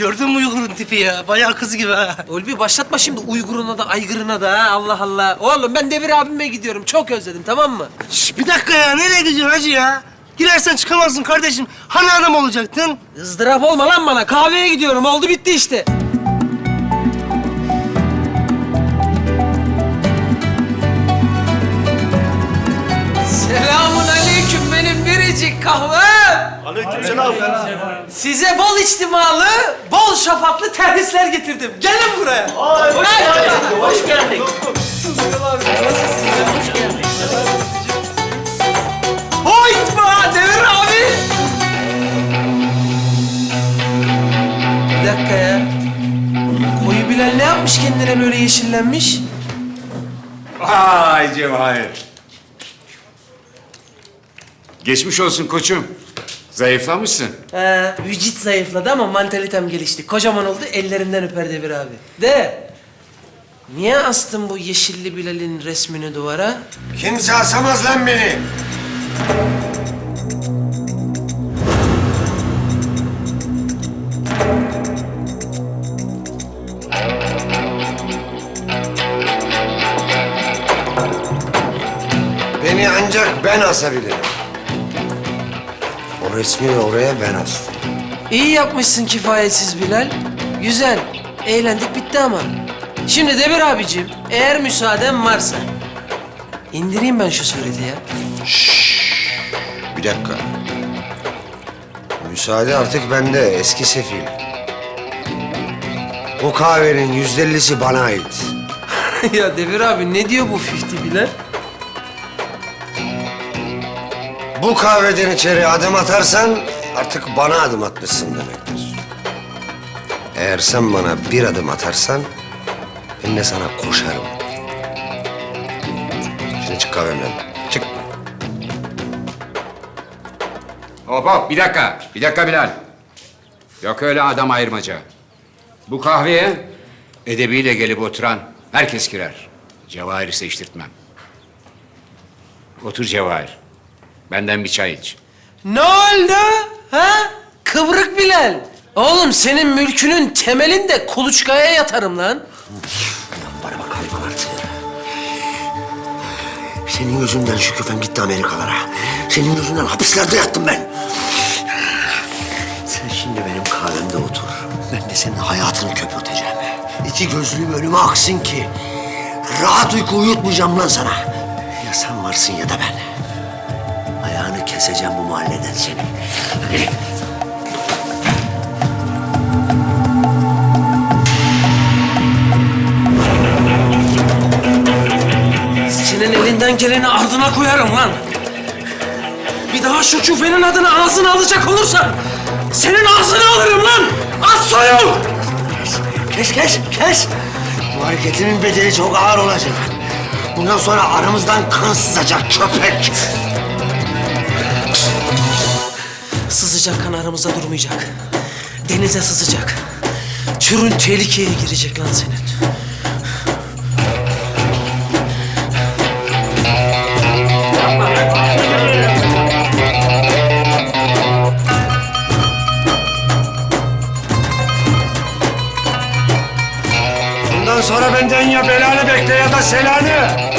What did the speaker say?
Gördün mü Uygur'un tipi ya? Bayağı kız gibi ha. Ulvi başlatma şimdi Uygur'una da aygırına da ha Allah Allah. Oğlum ben Devir abime gidiyorum. Çok özledim tamam mı? Şş, bir dakika ya. Nereye gidiyorsun hacı ya? Girersen çıkamazsın kardeşim. Hani adam olacaktın? Izdırap olma lan bana. Kahveye gidiyorum. Oldu bitti işte. Selamun aleyküm benim biricik kahvem. Aleykümselam. Size bol içtimalı, bol şafaklı terhisler getirdim. Gelin buraya. Hoş geldin. Hoş geldin. Hoyt be Devir abi. Bir dakika ya. Koyu Bilal ne yapmış kendine böyle yeşillenmiş? Vay Cevahir. Geçmiş olsun koçum. Zayıflamışsın. He, vücut zayıfladı ama mantalitem gelişti. Kocaman oldu, ellerinden öper Devir abi. De, niye astın bu yeşilli Bilal'in resmini duvara? Kimse asamaz lan beni. Beni ancak ben asabilirim. O resmi oraya ben astım. İyi yapmışsın kifayetsiz Bilal. Güzel, eğlendik bitti ama. Şimdi Devir abicim, eğer müsaaden varsa... indireyim ben şu sureti ya. Bir dakika. Müsaade artık bende eski sefil. O kahvenin yüzde ellisi bana ait. ya Devir abi ne diyor bu Fifty Bilal? Bu kahveden içeri adım atarsan artık bana adım atmışsın demektir. Eğer sen bana bir adım atarsan ben de sana koşarım. Şimdi çık kahvemden. Çık. Hop hop bir dakika. Bir dakika Bilal. Yok öyle adam ayırmaca. Bu kahveye edebiyle gelip oturan herkes girer. Cevahir'i seçtirtmem. Otur Cevahir. Benden bir çay iç. Ne oldu? Ha? Kıvrık Bilal. Oğlum senin mülkünün temelinde kuluçkaya yatarım lan. Bana bak hayvan artık. Senin yüzünden şu küfen gitti Amerikalara. Senin yüzünden hapislerde yattım ben. Sen şimdi benim kahvemde otur. Ben de senin hayatını köpürteceğim. İki gözlüğüm önüme aksın ki... ...rahat uyku uyutmayacağım lan sana. Ya sen varsın ya da ben. Ayağını keseceğim bu mahalleden seni. Senin elinden geleni ardına koyarım lan. Bir daha şu küfenin adını ağzına alacak olursan... ...senin ağzını alırım lan. Az soyul. Kes, kes, kes! Bu hareketinin bedeli çok ağır olacak. Bundan sonra aramızdan kan sızacak köpek. Sızacak kan aramızda durmayacak. Denize sızacak. Türün tehlikeye girecek lan senin. Bundan sonra benden ya belanı bekle ya da selanı.